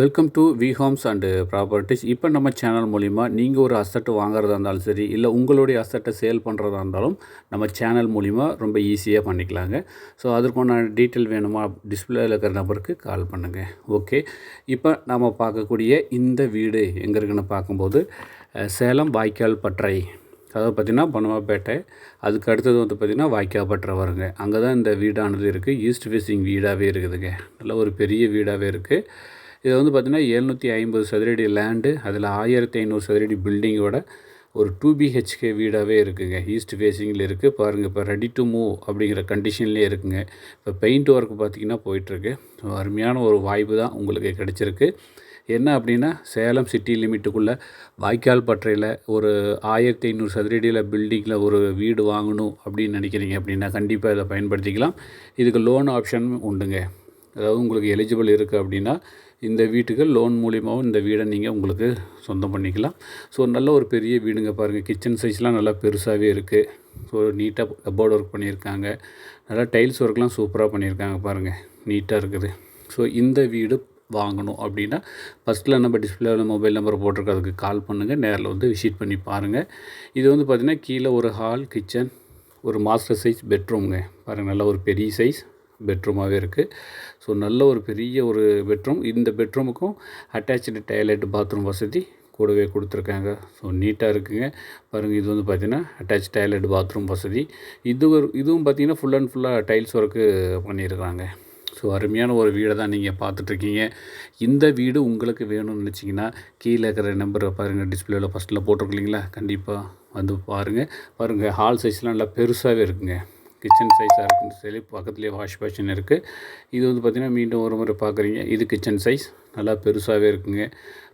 Welcome to V homes and properties இப்போ நம்ம channel மூலிமா நீங்கள் ஒரு அசட்டு வாங்குறதா இருந்தாலும் சரி இல்லை உங்களுடைய அசட்டை சேல் பண்ணுறதா இருந்தாலும் நம்ம சேனல் மூலிமா ரொம்ப ஈஸியாக பண்ணிக்கலாங்க. ஸோ அதற்கான டீட்டெயில் வேணுமா? டிஸ்பிளேயில் இருக்கிற நம்பருக்கு கால் பண்ணுங்கள் ஓகே இப்போ நம்ம பார்க்கக்கூடிய இந்த வீடு எங்கே இருக்குன்னு பார்க்கும்போது சேலம் வாய்க்கால் பற்றை. அதாவது பார்த்திங்கன்னா பனவாப்பேட்டை அதுக்கு அடுத்தது வந்து பார்த்திங்கன்னா வாய்க்காப்பற்ற வருங்க. அங்கே தான் இந்த வீடானது இருக்குது ஈஸ்ட் ஃபேஸிங் வீடாகவே இருக்குதுங்க. நல்ல ஒரு பெரிய வீடாகவே இருக்குது இது வந்து பார்த்திங்கன்னா எழுநூற்றி ஐம்பது சதுரடி லேண்டு அதில் ஆயிரத்தி ஐநூறு சதுரடி பில்டிங்கோட ஒரு டூ பிஹெச்கே வீடாகவே இருக்குங்க. ஈஸ்ட் ஃபேஸிங்கில் இருக்குது பாருங்கள் இப்போ ரெடி டு மூவ் அப்படிங்கிற கண்டிஷன்லேயே இருக்குங்க. இப்போ பெயிண்ட் ஒர்க் பார்த்திங்கன்னா போயிட்டுருக்கு. அருமையான ஒரு வாய்ப்பு தான் உங்களுக்கு கிடச்சிருக்கு. என்ன அப்படின்னா சேலம் சிட்டி லிமிட்டுக்குள்ளே வாய்க்கால் பற்றையில் ஒரு ஆயிரத்தி ஐநூறு சதுரடியில் பில்டிங்கில் ஒரு வீடு வாங்கணும் அப்படின்னு நினைக்கிறீங்க அப்படின்னா கண்டிப்பாக இதை பயன்படுத்திக்கலாம். இதுக்கு லோன் ஆப்ஷன் உண்டுங்க. அதாவது உங்களுக்கு எலிஜிபிள் இருக்குது அப்படின்னா இந்த வீட்டுக்கு லோன் மூலியமாகவும் இந்த வீடை நீங்கள் உங்களுக்கு சொந்தம் பண்ணிக்கலாம். ஸோ நல்ல ஒரு பெரிய வீடுங்க பாருங்கள் கிச்சன் சைஸ்லாம் நல்லா பெருசாகவே இருக்குது ஸோ நீட்டாக கப்போர்ட் ஒர்க் பண்ணியிருக்காங்க. நல்லா டைல்ஸ் ஒர்க்லாம் சூப்பராக பண்ணியிருக்காங்க பாருங்கள் நீட்டாக இருக்குது. ஸோ இந்த வீடு வாங்கணும் அப்படின்னா ஃபஸ்ட்டில் நம்ம டிஸ்பிளேவில் மொபைல் நம்பர் போட்டிருக்க. அதுக்கு கால் பண்ணுங்கள் நேரில் வந்து விசிட் பண்ணி பாருங்கள் இது வந்து பார்த்திங்கன்னா கீழே ஒரு ஹால் கிச்சன் ஒரு மாஸ்டர் சைஸ் பெட்ரூம்ங்க பாருங்கள் நல்ல ஒரு பெரிய சைஸ் பெட்ரூமாகவே இருக்குது ஸோ நல்ல ஒரு பெரிய ஒரு பெட்ரூம் இந்த பெட்ரூமுக்கும் அட்டாச்சு டாய்லெட் பாத்ரூம் வசதி கூடவே கொடுத்துருக்காங்க. ஸோ நீட்டாக இருக்குங்க. பாருங்கள் இது வந்து பார்த்திங்கன்னா அட்டாச் டாய்லெட் பாத்ரூம் வசதி. இது ஒரு இதுவும் பார்த்திங்கன்னா ஃபுல் அண்ட் ஃபுல்லாக டைல்ஸ் ஒர்க்கு பண்ணியிருக்காங்க ஸோ அருமையான ஒரு வீடை தான் நீங்கள் பார்த்துட்ருக்கீங்க. இந்த வீடு உங்களுக்கு வேணும்னு நினச்சிங்கன்னா கீழே இருக்கிற நம்பரை பாருங்கள் டிஸ்பிளேவில் ஃபஸ்ட்டில் போட்டிருக்கு இல்லைங்களா கண்டிப்பாக வந்து பாருங்கள் பாருங்கள் ஹால் சைஸ்லாம் நல்லா பெருசாகவே இருக்குங்க. கிச்சன் சைஸாக இருக்குன்னு சொல்லி பக்கத்துலேயே வாஷ் பேஷன் இருக்குது இது வந்து பார்த்திங்கன்னா மீண்டும் ஒரு முறை பார்க்குறீங்க இது கிச்சன் சைஸ் நல்லா பெருசாகவே இருக்குங்க.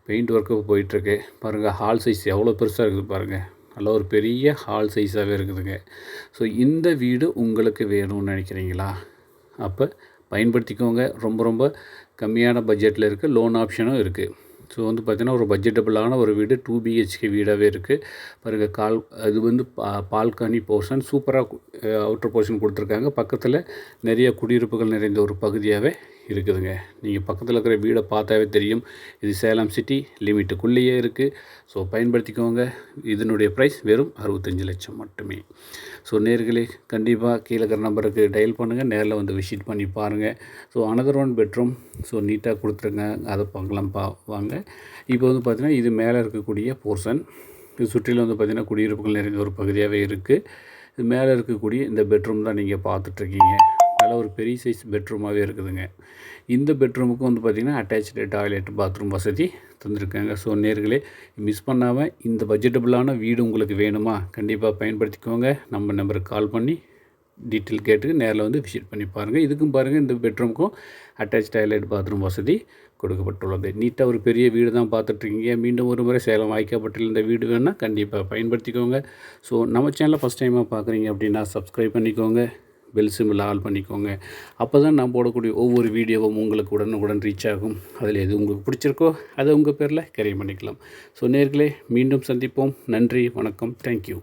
பெயிண்ட் ஒர்க்கு போயிட்டுருக்கு. பாருங்கள் ஹால் சைஸ் எவ்வளோ பெருசாக இருக்குது பாருங்கள் நல்ல ஒரு பெரிய ஹால் சைஸாகவே இருக்குதுங்க. ஸோ இந்த வீடு உங்களுக்கு வேணும்னு நினைக்கிறீங்களா? அப்போ பயன்படுத்திக்கோங்க. ரொம்ப ரொம்ப கம்மியான பட்ஜெட்டில் இருக்குது லோன் ஆப்ஷனும் இருக்குது ஸோ வந்து பார்த்திங்கன்னா ஒரு பட்ஜெட்டபிளான ஒரு வீடு டூ பிஹெச்கே வீடாகவே இருக்குது பாருங்கள் கால் அது வந்து பா பால்கனி போர்ஷன் சூப்பராக அவுட்டர் போர்ஷன் கொடுத்துருக்காங்க. பக்கத்தில் நிறைய குடியிருப்புகள் நிறைந்த ஒரு பகுதியாகவே இருக்குதுங்க. நீங்கள் பக்கத்தில் இருக்கிற வீடை பார்த்தாவே தெரியும். இது சேலம் சிட்டி லிமிட்டுக்குள்ளேயே இருக்குது ஸோ பயன்படுத்திக்கோங்க. இதனுடைய ப்ரைஸ் வெறும் அறுபத்தஞ்சு லட்சம் மட்டுமே. ஸோ நேர்களே கண்டிப்பாக கீழே இருக்கிற நம்பருக்கு டயல் பண்ணுங்கள் நேரில் வந்து விசிட் பண்ணி பாருங்கள் so another one bedroom so நீட்டாக கொடுத்துருங்க. அதை பார்க்கலாம் பா வாங்க. இப்போ வந்து பார்த்திங்கன்னா இது மேலே இருக்கக்கூடிய போர்ஷன் இது சுற்றிலும் வந்து பார்த்திங்கன்னா குடியிருப்புகள் நிறைந்த ஒரு பகுதியாகவே இருக்குது இது மேலே இருக்கக்கூடிய இந்த பெட்ரூம் தான் நீங்கள் பார்த்துட்ருக்கீங்க நல்ல ஒரு பெரிய சைஸ் பெட்ரூமாகவே இருக்குதுங்க. இந்த பெட்ரூமுக்கு வந்து பார்த்திங்கன்னா அட்டாச்சு டாய்லெட் பாத்ரூம் வசதி தந்திருக்காங்க. ஸோ நேர்களே மிஸ் பண்ணாமல் இந்த பட்ஜெட்டபுளான வீடு உங்களுக்கு வேணுமா கண்டிப்பாக பயன்படுத்திக்கோங்க. நம்ம நம்பருக்கு கால் பண்ணி டீட்டெயில் கேட்டு நேரில் வந்து விசிட் பண்ணி பாருங்கள் இதுக்கும் பாருங்கள் இந்த பெட்ரூமுக்கும் அட்டாச் டாய்லெட் பாத்ரூம் வசதி கொடுக்கப்பட்டுள்ளது. நீட்டாக ஒரு பெரிய வீடு தான் பார்த்துட்ருக்கீங்க. மீண்டும் ஒரு முறை சேலம் வாய்க்காப்பட்டில் இந்த வீடு வேணால் கண்டிப்பாக பயன்படுத்திக்கோங்க. ஸோ நம்ம சேனலை ஃபஸ்ட் டைமாக பார்க்குறீங்க அப்படின்னா சப்ஸ்கிரைப் பண்ணிக்கோங்க. பெல் சிம்பிள் ஆல் பண்ணிக்கோங்க. அப்போ தான் நான் போடக்கூடிய ஒவ்வொரு வீடியோவும் உங்களுக்கு உடனுக்குடன் ரீச் ஆகும். அதில் எது உங்களுக்கு பிடிச்சிருக்கோ அதை உங்கள் பேரில் கரியர் பண்ணிக்கலாம். ஸோ நேர்களே மீண்டும் சந்திப்போம். நன்றி வணக்கம். தேங்க்யூ